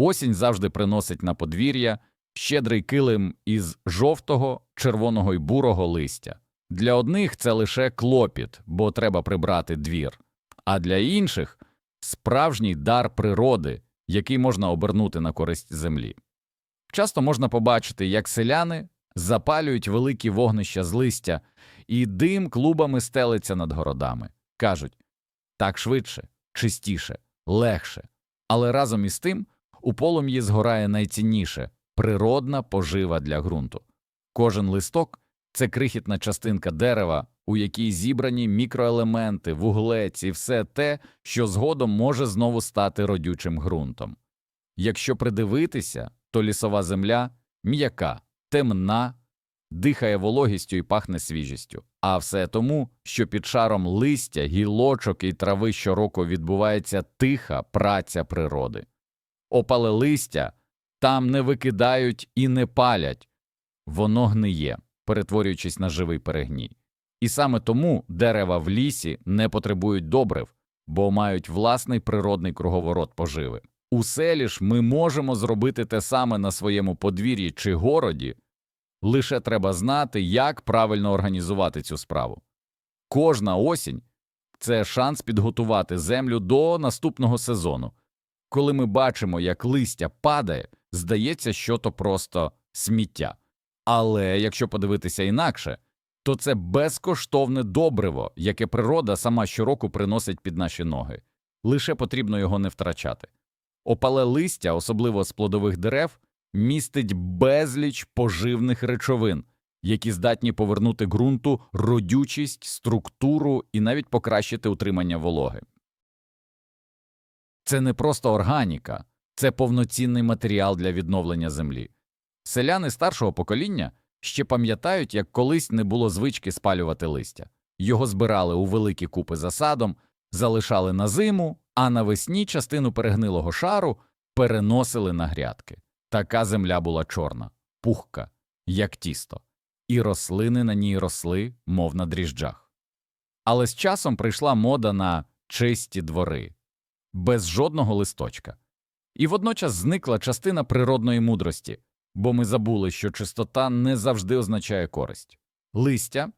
Осінь завжди приносить на подвір'я щедрий килим із жовтого, червоного й бурого листя. Для одних це лише клопіт, бо треба прибрати двір, а для інших справжній дар природи, який можна обернути на користь землі. Часто можна побачити, як селяни запалюють великі вогнища з листя, і дим клубами стелиться над городами. Кажуть так швидше, чистіше, легше. Але разом із тим у полум'ї згорає найцінніше природна пожива для ґрунту. Кожен листок це крихітна частинка дерева, у якій зібрані мікроелементи, вуглець і все те, що згодом може знову стати родючим ґрунтом. Якщо придивитися, то лісова земля м'яка, темна, дихає вологістю і пахне свіжістю. А все тому, що під шаром листя, гілочок і трави щороку відбувається тиха праця природи. Опале листя там не викидають і не палять, воно гниє, перетворюючись на живий перегній. І саме тому дерева в лісі не потребують добрив, бо мають власний природний круговорот поживи. У селі ж ми можемо зробити те саме на своєму подвір'ї чи городі, лише треба знати, як правильно організувати цю справу. Кожна осінь це шанс підготувати землю до наступного сезону. Коли ми бачимо, як листя падає, здається, що то просто сміття. Але якщо подивитися інакше, то це безкоштовне добриво, яке природа сама щороку приносить під наші ноги. Лише потрібно його не втрачати. Опале листя, особливо з плодових дерев, містить безліч поживних речовин, які здатні повернути ґрунту родючість, структуру і навіть покращити утримання вологи. Це не просто органіка, це повноцінний матеріал для відновлення землі. Селяни старшого покоління ще пам'ятають, як колись не було звички спалювати листя. Його збирали у великі купи за садом, залишали на зиму, а навесні частину перегнилого шару переносили на грядки. Така земля була чорна, пухка, як тісто, і рослини на ній росли, мов на дріжджах. Але з часом прийшла мода на чисті двори, без жодного листочка. І водночас зникла частина природної мудрості, бо ми забули, що чистота не завжди означає користь. Листя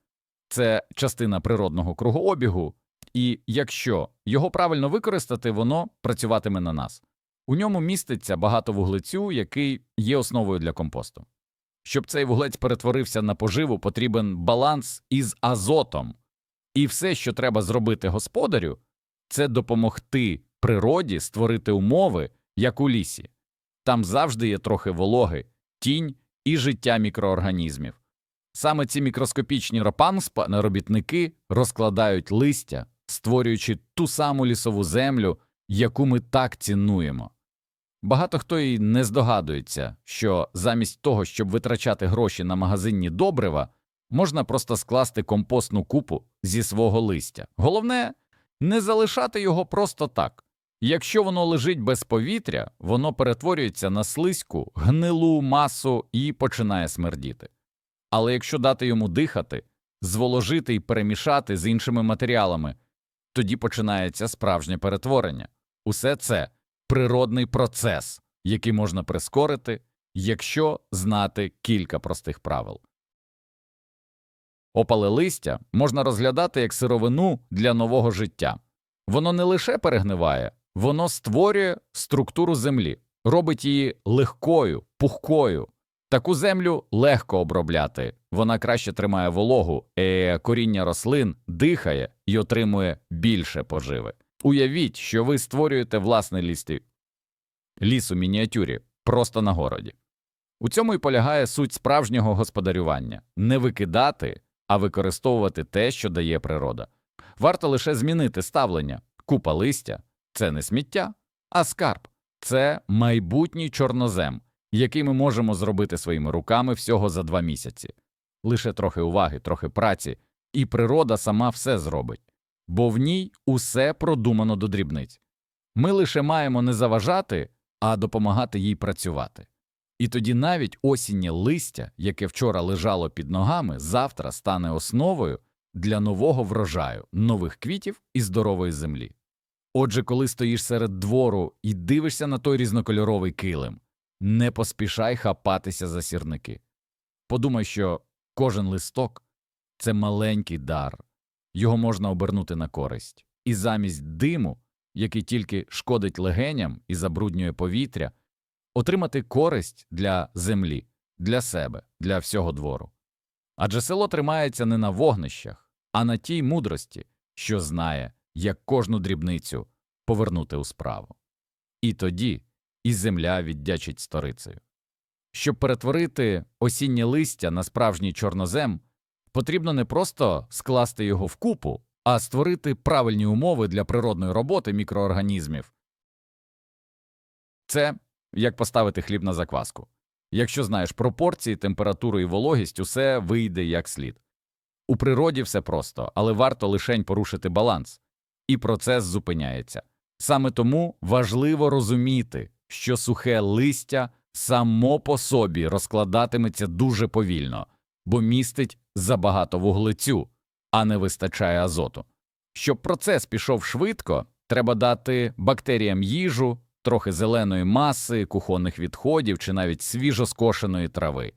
це частина природного кругообігу, і якщо його правильно використати, воно працюватиме на нас. У ньому міститься багато вуглецю, який є основою для компосту. Щоб цей вуглець перетворився на поживу, потрібен баланс із азотом. І все, що треба зробити господарю, це допомогти природі створити умови, як у лісі. Там завжди є трохи вологи, тінь і життя мікроорганізмів. Саме ці мікроскопічні робітники розкладають листя, створюючи ту саму лісову землю, яку ми так цінуємо. Багато хто й не здогадується, що замість того, щоб витрачати гроші на магазинні добрива, можна просто скласти компостну купу зі свого листя. Головне не залишати його просто так. Якщо воно лежить без повітря, воно перетворюється на слизьку, гнилу масу і починає смердіти. Але якщо дати йому дихати, зволожити і перемішати з іншими матеріалами, тоді починається справжнє перетворення. Усе це природний процес, який можна прискорити, якщо знати кілька простих правил. Опале листя можна розглядати як сировину для нового життя. Воно не лише перегниває, воно створює структуру землі, робить її легкою, пухкою. Таку землю легко обробляти, вона краще тримає вологу, е коріння рослин дихає і отримує більше поживи. Уявіть, що ви створюєте власний ліс, ліс у мініатюрі просто на городі. У цьому і полягає суть справжнього господарювання не викидати, а використовувати те, що дає природа. Варто лише змінити ставлення купа листя це не сміття, а скарб, це майбутній чорнозем, який ми можемо зробити своїми руками всього за два місяці. Лише трохи уваги, трохи праці, і природа сама все зробить, бо в ній усе продумано до дрібниць. Ми лише маємо не заважати, а допомагати їй працювати. І тоді навіть осіннє листя, яке вчора лежало під ногами, завтра стане основою для нового врожаю, нових квітів і здорової землі. Отже, коли стоїш серед двору і дивишся на той різнокольоровий килим, не поспішай хапатися за сірники. Подумай, що кожен листок це маленький дар, його можна обернути на користь, і замість диму, який тільки шкодить легеням і забруднює повітря, отримати користь для землі, для себе, для всього двору. Адже село тримається не на вогнищах, а на тій мудрості, що знає, як кожну дрібницю повернути у справу. І тоді і земля віддячить сторицею. Щоб перетворити осіннє листя на справжній чорнозем, потрібно не просто скласти його в купу, а створити правильні умови для природної роботи мікроорганізмів. Це як поставити хліб на закваску. Якщо знаєш пропорції, температуру і вологість, усе вийде як слід. У природі все просто, але варто лишень порушити баланс, і процес зупиняється. Саме тому важливо розуміти, що сухе листя само по собі розкладатиметься дуже повільно, бо містить забагато вуглецю, а не вистачає азоту. Щоб процес пішов швидко, треба дати бактеріям їжу, трохи зеленої маси, кухонних відходів чи навіть свіжоскошеної трави.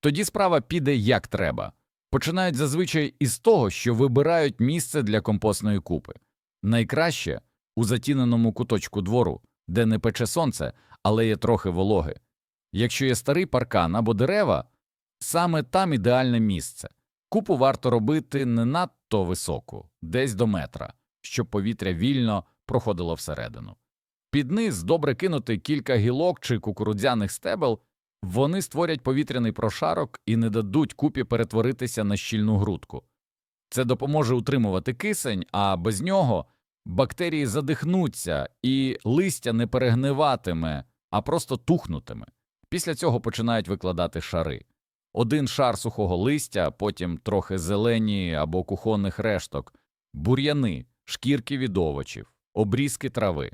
Тоді справа піде як треба. Починають зазвичай із того, що вибирають місце для компостної купи. Найкраще у затіненому куточку двору, де не пече сонце, але є трохи вологи. Якщо є старий паркан або дерева, саме там ідеальне місце. Купу варто робити не надто високу, десь до метра, щоб повітря вільно проходило всередину. Під низ добре кинути кілька гілок чи кукурудзяних стебел, вони створять повітряний прошарок і не дадуть купі перетворитися на щільну грудку. Це допоможе утримувати кисень, а без нього бактерії задихнуться і листя не перегниватиме, а просто тухнутиме. Після цього починають викладати шари. Один шар сухого листя, потім трохи зелені або кухонних решток, бур'яни, шкірки від овочів, обрізки трави.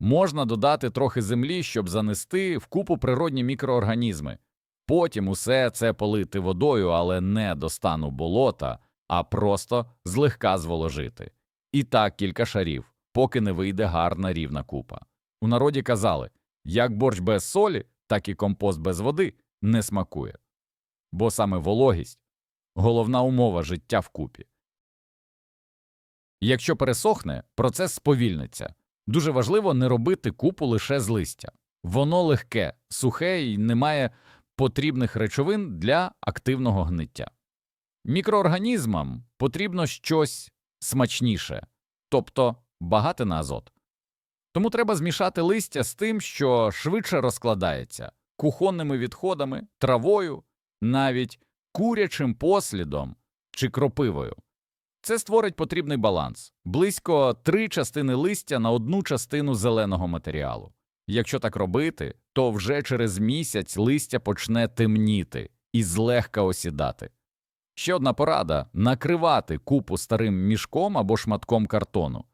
Можна додати трохи землі, щоб занести в купу природні мікроорганізми. Потім усе це полити водою, але не до стану болота, а просто злегка зволожити. І так кілька шарів, поки не вийде гарна рівна купа. У народі казали як борщ без солі, так і компост без води не смакує. Бо саме вологість головна умова життя в купі. Якщо пересохне, процес сповільниться. Дуже важливо не робити купу лише з листя. Воно легке, сухе і не має потрібних речовин для активного гниття. Мікроорганізмам потрібно щось смачніше, тобто багате на азот. Тому треба змішати листя з тим, що швидше розкладається кухонними відходами, травою, навіть курячим послідом чи кропивою. Це створить потрібний баланс близько три частини листя на одну частину зеленого матеріалу. Якщо так робити, то вже через місяць листя почне темніти і злегка осідати. Ще одна порада накривати купу старим мішком або шматком картону.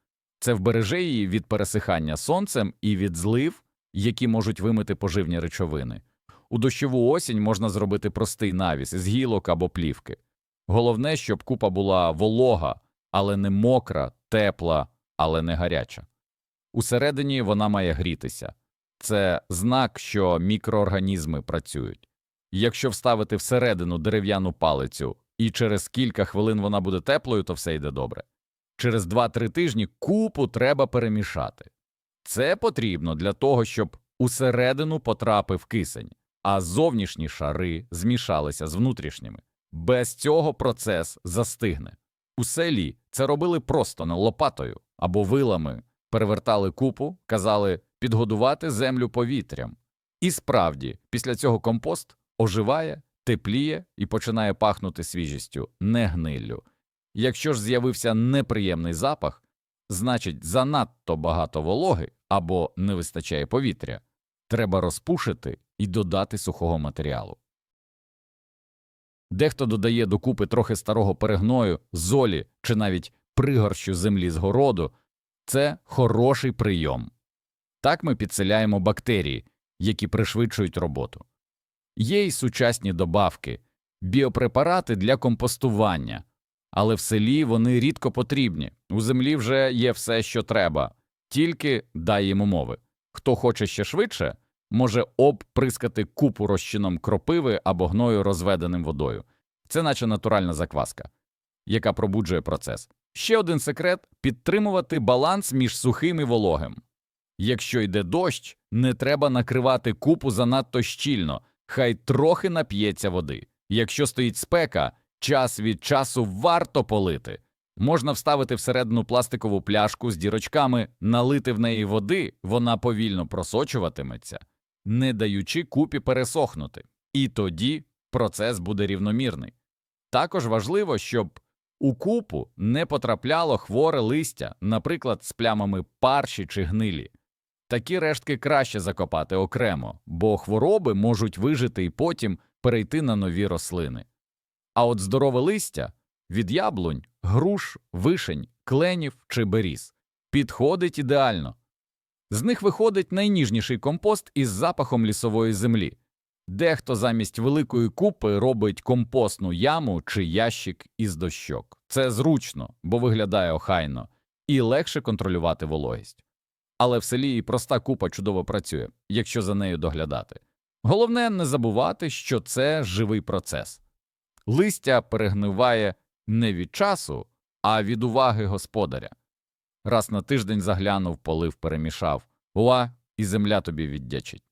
Це вбереже її від пересихання сонцем і від злив, які можуть вимити поживні речовини. У дощову осінь можна зробити простий навіс із гілок або плівки. Головне, щоб купа була волога, але не мокра, тепла, але не гаряча. Усередині вона має грітися. Це знак, що мікроорганізми працюють. Якщо вставити всередину дерев'яну палицю і через кілька хвилин вона буде теплою, то все йде добре. Через 2-3 тижні купу треба перемішати. Це потрібно для того, щоб усередину потрапив кисень, а зовнішні шари змішалися з внутрішніми. Без цього процес застигне. У селі це робили просто не лопатою або вилами, перевертали купу, казали підгодувати землю повітрям. І справді, після цього компост оживає, тепліє і починає пахнути свіжістю, не гниллю. Якщо ж з'явився неприємний запах, значить занадто багато вологи або не вистачає повітря, треба розпушити і додати сухого матеріалу. Дехто додає до купи трохи старого перегною, золі чи навіть пригорщу землі з городу це хороший прийом. Так ми підселяємо бактерії, які пришвидшують роботу. Є й сучасні добавки, біопрепарати для компостування, але в селі вони рідко потрібні. У землі вже є все, що треба Тільки дай їм умови. Хто хоче ще швидше, може обприскати купу розчином кропиви або гною розведеним водою. Це наче натуральна закваска, яка пробуджує процес. Ще один секрет підтримувати баланс між сухим і вологим. Якщо йде дощ, не треба накривати купу занадто щільно, хай трохи нап'ється води. Якщо стоїть спека, час від часу варто полити. Можна вставити всередину пластикову пляшку з дірочками, налити в неї води, вона повільно просочуватиметься, не даючи купі пересохнути. І тоді процес буде рівномірний. Також важливо, щоб у купу не потрапляло хворе листя, наприклад, з плямами парші чи гнилі. Такі рештки краще закопати окремо, бо хвороби можуть вижити і потім перейти на нові рослини. А от здорове листя від яблунь, груш, вишень, кленів чи беріз підходить ідеально. З них виходить найніжніший компост із запахом лісової землі. Дехто замість великої купи робить компостну яму чи ящик із дощок. Це зручно, бо виглядає охайно, і легше контролювати вологість. Але в селі і проста купа чудово працює, якщо за нею доглядати. Головне не забувати, що це живий процес. Листя перегниває не від часу, а від уваги господаря. Раз на тиждень заглянув, полив, перемішав. Уа, і земля тобі віддячить.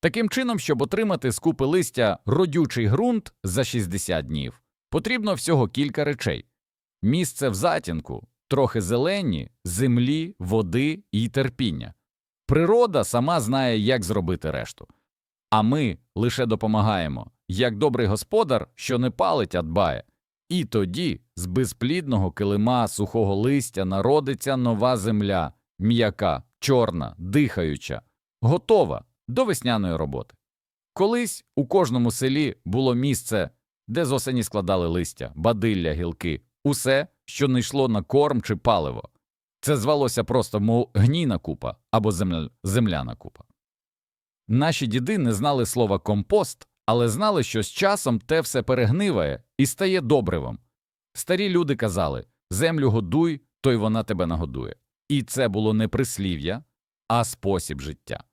Таким чином, щоб отримати з купи листя родючий ґрунт за 60 днів, потрібно всього кілька речей: місце в затінку, трохи зелені, землі, води і терпіння. Природа сама знає, як зробити решту. А ми лише допомагаємо, як добрий господар, що не палить, а дбає. І тоді з безплідного килима сухого листя народиться нова земля, м'яка, чорна, дихаюча, готова до весняної роботи. Колись у кожному селі було місце, де з осені складали листя, бадилля, гілки, усе, що не йшло на корм чи паливо. Це звалося просто мов гнійна купа або земля, земляна купа. Наші діди не знали слова компост, але знали, що з часом те все перегниває і стає добривом. Старі люди казали землю годуй, то й вона тебе нагодує. І це було не прислів'я, а спосіб життя.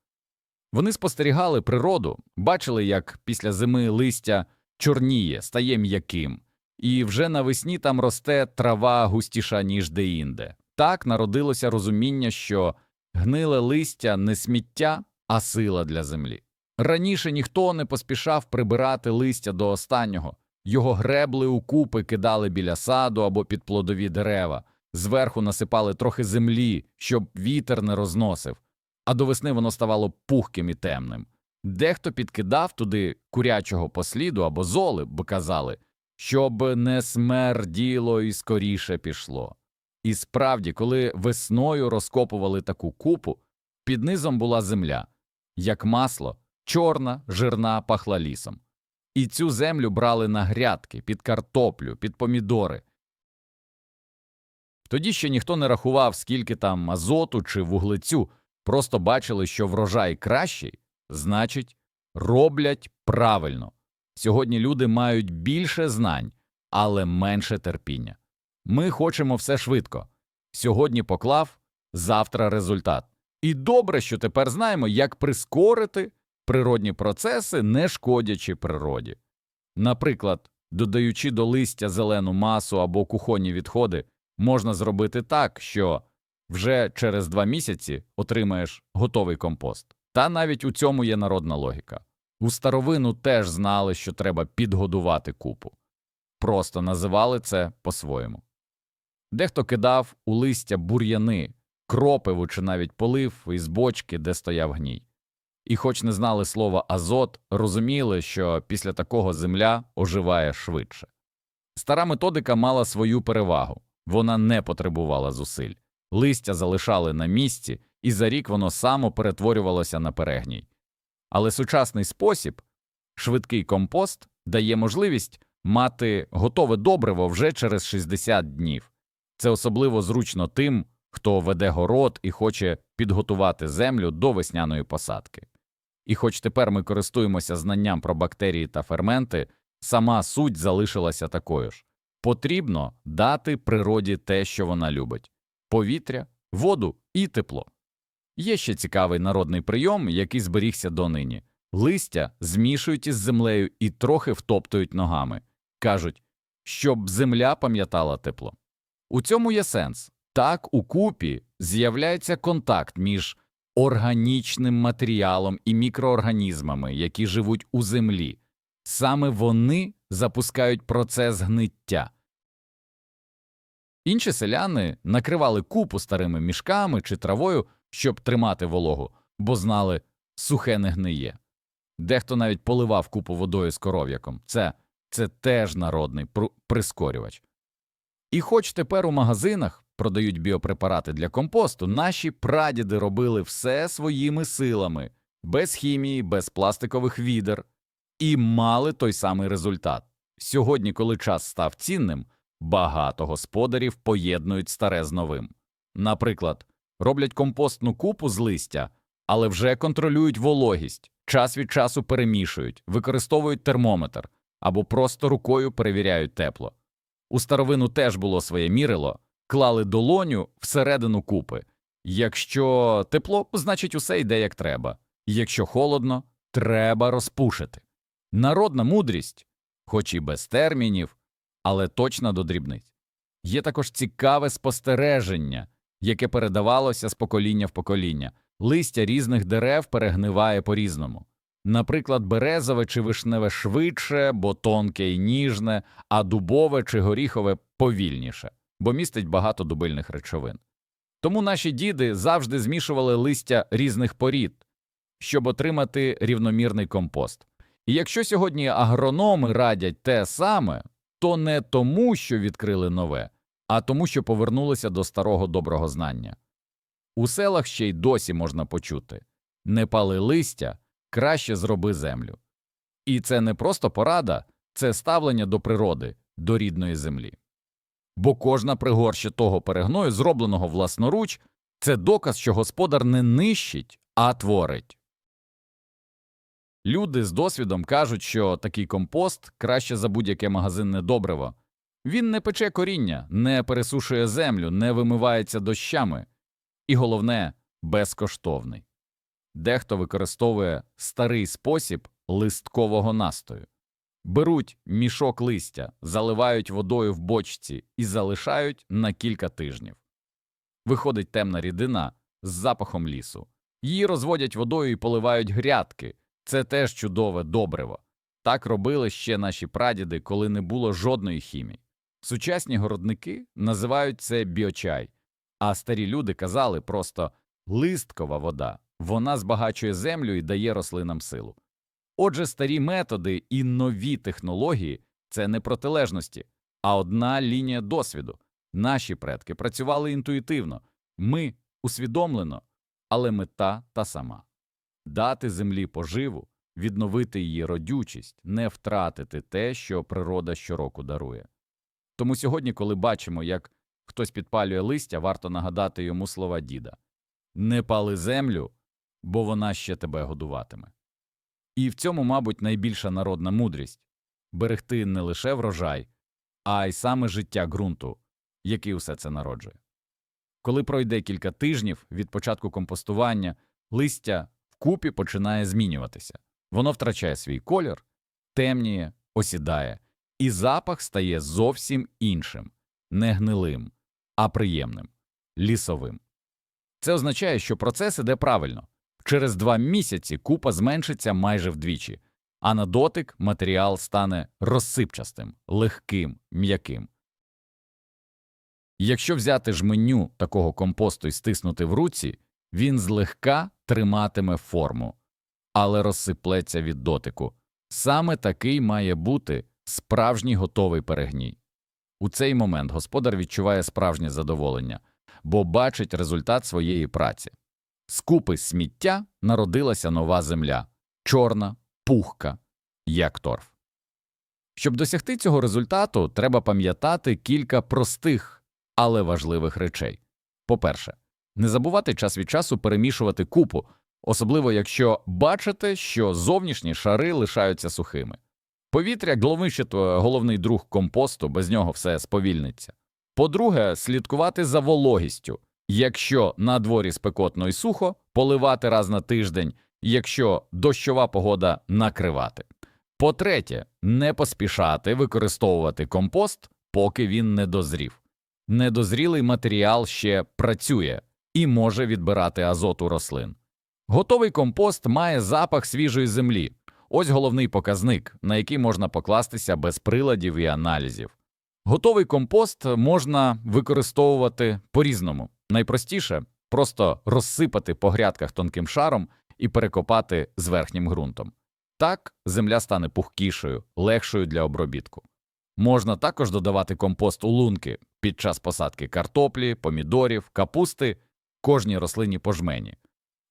Вони спостерігали природу, бачили, як після зими листя чорніє, стає м'яким, і вже навесні там росте трава густіша, ніж деінде. Так народилося розуміння, що гниле листя не сміття, а сила для землі. Раніше ніхто не поспішав прибирати листя до останнього, його гребли у купи кидали біля саду або під плодові дерева, зверху насипали трохи землі, щоб вітер не розносив, а до весни воно ставало пухким і темним. Дехто підкидав туди курячого посліду або золи, бо казали, щоб не смерділо і скоріше пішло. І справді, коли весною розкопували таку купу, під низом була земля, як масло, чорна, жирна пахла лісом. І цю землю брали на грядки, під картоплю, під помідори. Тоді ще ніхто не рахував, скільки там азоту чи вуглецю, просто бачили, що врожай кращий, значить, роблять правильно. Сьогодні люди мають більше знань, але менше терпіння. Ми хочемо все швидко. Сьогодні поклав, завтра результат. І добре, що тепер знаємо, як прискорити природні процеси, не шкодячи природі. Наприклад, додаючи до листя зелену масу або кухонні відходи, можна зробити так, що вже через два місяці отримаєш готовий компост. Та навіть у цьому є народна логіка. У старовину теж знали, що треба підгодувати купу. Просто називали це по-своєму. Дехто кидав у листя бур'яни, кропиву чи навіть полив із бочки, де стояв гній. І, хоч не знали слова азот, розуміли, що після такого земля оживає швидше. Стара методика мала свою перевагу вона не потребувала зусиль, листя залишали на місці, і за рік воно само перетворювалося на перегній. Але сучасний спосіб, швидкий компост, дає можливість мати готове добриво вже через 60 днів. Це особливо зручно тим, хто веде город і хоче підготувати землю до весняної посадки. І хоч тепер ми користуємося знанням про бактерії та ферменти, сама суть залишилася такою ж потрібно дати природі те, що вона любить повітря, воду і тепло. Є ще цікавий народний прийом, який зберігся донині. Листя змішують із землею і трохи втоптують ногами. Кажуть, щоб земля пам'ятала тепло. У цьому є сенс. Так, у купі з'являється контакт між органічним матеріалом і мікроорганізмами, які живуть у землі. Саме вони запускають процес гниття. Інші селяни накривали купу старими мішками чи травою, щоб тримати вологу, бо знали, сухе не гниє. Дехто навіть поливав купу водою з коров'яком. Це, це теж народний прискорювач. І хоч тепер у магазинах продають біопрепарати для компосту, наші прадіди робили все своїми силами, без хімії, без пластикових відер, і мали той самий результат. Сьогодні, коли час став цінним, багато господарів поєднують старе з новим. Наприклад, роблять компостну купу з листя, але вже контролюють вологість, час від часу перемішують, використовують термометр або просто рукою перевіряють тепло. У старовину теж було своє мірило, клали долоню всередину купи. Якщо тепло, значить усе йде як треба. Якщо холодно, треба розпушити. Народна мудрість, хоч і без термінів, але точно до дрібниць. Є також цікаве спостереження, яке передавалося з покоління в покоління. Листя різних дерев перегниває по-різному. Наприклад, березове чи вишневе швидше, бо тонке і ніжне, а дубове чи горіхове повільніше, бо містить багато дубильних речовин. Тому наші діди завжди змішували листя різних порід, щоб отримати рівномірний компост. І якщо сьогодні агрономи радять те саме, то не тому, що відкрили нове, а тому, що повернулися до старого доброго знання. У селах ще й досі можна почути не пали листя, краще зроби землю. І це не просто порада, це ставлення до природи, до рідної землі. Бо кожна пригорща того перегною, зробленого власноруч, це доказ, що господар не нищить, а творить. Люди з досвідом кажуть, що такий компост краще за будь-яке магазинне добриво. Він не пече коріння, не пересушує землю, не вимивається дощами. І головне безкоштовний. Дехто використовує старий спосіб листкового настою. Беруть мішок листя, заливають водою в бочці і залишають на кілька тижнів. Виходить темна рідина з запахом лісу. Її розводять водою і поливають грядки. Це теж чудове добриво. Так робили ще наші прадіди, коли не було жодної хімії. Сучасні городники називають це біочай, а старі люди казали просто листкова вода. Вона збагачує землю і дає рослинам силу. Отже, старі методи і нові технології це не протилежності, а одна лінія досвіду. Наші предки працювали інтуїтивно, ми усвідомлено, але мета та сама дати землі поживу, відновити її родючість, не втратити те, що природа щороку дарує. Тому сьогодні, коли бачимо, як хтось підпалює листя, варто нагадати йому слова діда не пали землю, бо вона ще тебе годуватиме. І в цьому, мабуть, найбільша народна мудрість берегти не лише врожай, а й саме життя ґрунту, який усе це народжує. Коли пройде кілька тижнів від початку компостування, листя вкупі починає змінюватися. Воно втрачає свій колір, темніє, осідає, і запах стає зовсім іншим, не гнилим, а приємним, лісовим. Це означає, що процес іде правильно. Через два місяці купа зменшиться майже вдвічі, а на дотик матеріал стане розсипчастим, легким, м'яким. Якщо взяти жменю такого компосту і стиснути в руці, він злегка триматиме форму, але розсиплеться від дотику. Саме такий має бути справжній готовий перегній. У цей момент господар відчуває справжнє задоволення, бо бачить результат своєї праці. З купи сміття народилася нова земля, чорна, пухка, як торф. Щоб досягти цього результату, треба пам'ятати кілька простих, але важливих речей. По-перше, не забувати час від часу перемішувати купу, особливо якщо бачите, що зовнішні шари лишаються сухими. Повітря головний, головний друг компосту, без нього все сповільниться. По-друге, слідкувати за вологістю. Якщо на дворі спекотно і сухо, поливати раз на тиждень, якщо дощова погода накривати. По-третє, не поспішати використовувати компост, поки він не дозрів. Недозрілий матеріал ще працює і може відбирати азот у рослин. Готовий компост має запах свіжої землі. Ось головний показник, на який можна покластися без приладів і аналізів. Готовий компост можна використовувати по-різному. Найпростіше просто розсипати по грядках тонким шаром і перекопати з верхнім ґрунтом. Так земля стане пухкішою, легшою для обробітку. Можна також додавати компост у лунки під час посадки картоплі, помідорів, капусти, кожній рослині по жмені.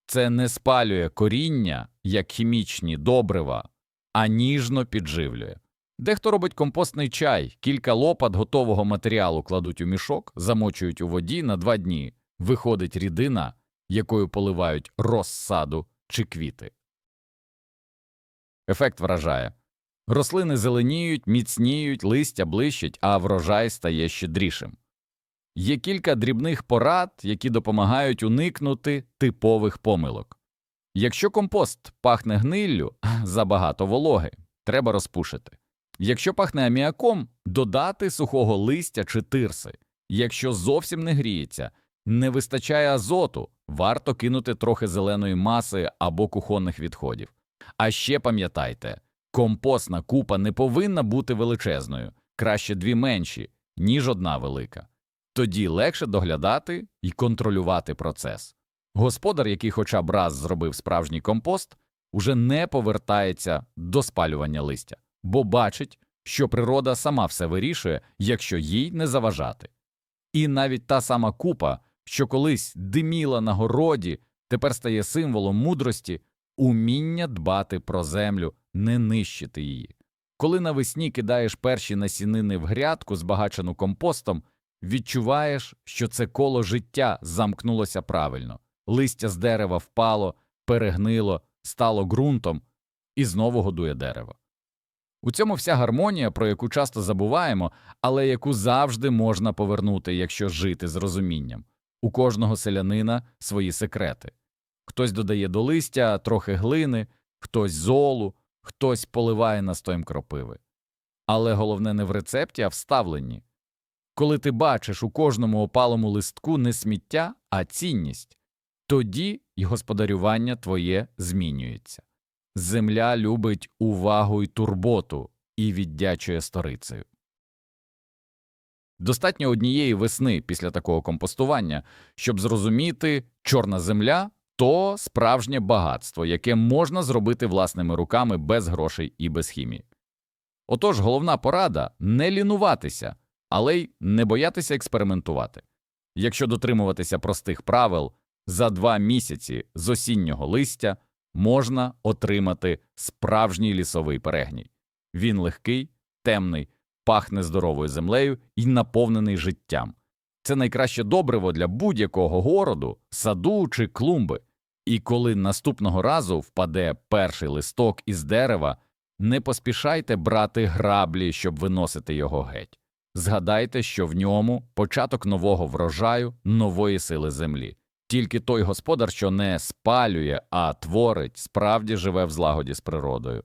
Це не спалює коріння, як хімічні добрива, а ніжно підживлює. Дехто робить компостний чай, кілька лопат готового матеріалу кладуть у мішок, замочують у воді на два дні. Виходить рідина, якою поливають розсаду чи квіти. Ефект вражає. Рослини зеленіють, міцніють, листя блищить, а врожай стає щедрішим. Є кілька дрібних порад, які допомагають уникнути типових помилок. Якщо компост пахне гниллю, забагато вологи, треба розпушити. Якщо пахне аміаком, додати сухого листя чи тирси. Якщо зовсім не гріється, не вистачає азоту, варто кинути трохи зеленої маси або кухонних відходів. А ще пам'ятайте, компостна купа не повинна бути величезною, краще дві менші, ніж одна велика. Тоді легше доглядати і контролювати процес. Господар, який хоча б раз зробив справжній компост, уже не повертається до спалювання листя, бо бачить, що природа сама все вирішує, якщо їй не заважати. І навіть та сама купа, що колись диміла на городі, тепер стає символом мудрості, уміння дбати про землю, не нищити її. Коли навесні кидаєш перші насінини в грядку, збагачену компостом, відчуваєш, що це коло життя замкнулося правильно, листя з дерева впало, перегнило, стало ґрунтом і знову годує дерево. У цьому вся гармонія, про яку часто забуваємо, але яку завжди можна повернути, якщо жити з розумінням. У кожного селянина свої секрети. Хтось додає до листя трохи глини, хтось золу, хтось поливає настоєм кропиви. Але головне не в рецепті, а в ставленні. Коли ти бачиш у кожному опалому листку не сміття, а цінність, тоді й господарювання твоє змінюється. Земля любить увагу й турботу і віддячує сторицею. Достатньо однієї весни після такого компостування, щоб зрозуміти, чорна земля то справжнє багатство, яке можна зробити власними руками без грошей і без хімії. Отож, головна порада не лінуватися, але й не боятися експериментувати. Якщо дотримуватися простих правил, за два місяці з осіннього листя можна отримати справжній лісовий перегній. Він легкий, темний, пахне здоровою землею і наповнений життям. Це найкраще добриво для будь-якого городу, саду чи клумби. І коли наступного разу впаде перший листок із дерева, не поспішайте брати граблі, щоб виносити його геть. Згадайте, що в ньому початок нового врожаю, нової сили землі. Тільки той господар, що не спалює, а творить, справді живе в злагоді з природою.